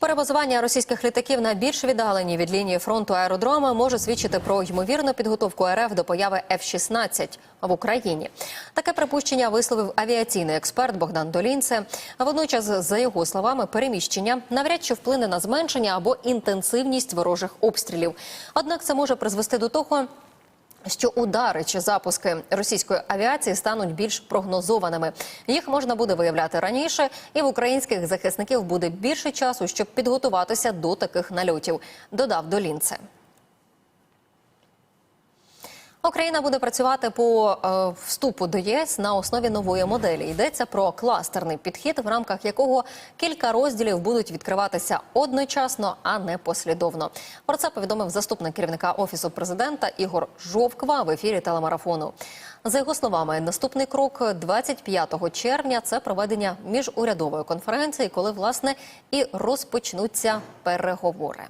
Перебазування російських літаків на більш віддалені від лінії фронту аеродроми може свідчити про ймовірну підготовку РФ до появи F-16 в Україні. Таке припущення висловив авіаційний експерт Богдан Долінце. Водночас, за його словами, переміщення навряд чи вплине на зменшення або інтенсивність ворожих обстрілів. Однак це може призвести до того, що удари чи запуски російської авіації стануть більш прогнозованими. Їх можна буде виявляти раніше, і в українських захисників буде більше часу, щоб підготуватися до таких нальотів. Додав Долінце. Україна буде працювати по е, вступу до ЄС на основі нової моделі. Йдеться про кластерний підхід, в рамках якого кілька розділів будуть відкриватися одночасно, а не послідовно. Про це повідомив заступник керівника офісу президента Ігор Жовква в ефірі телемарафону. За його словами, наступний крок 25 червня це проведення міжурядової конференції, коли власне і розпочнуться переговори.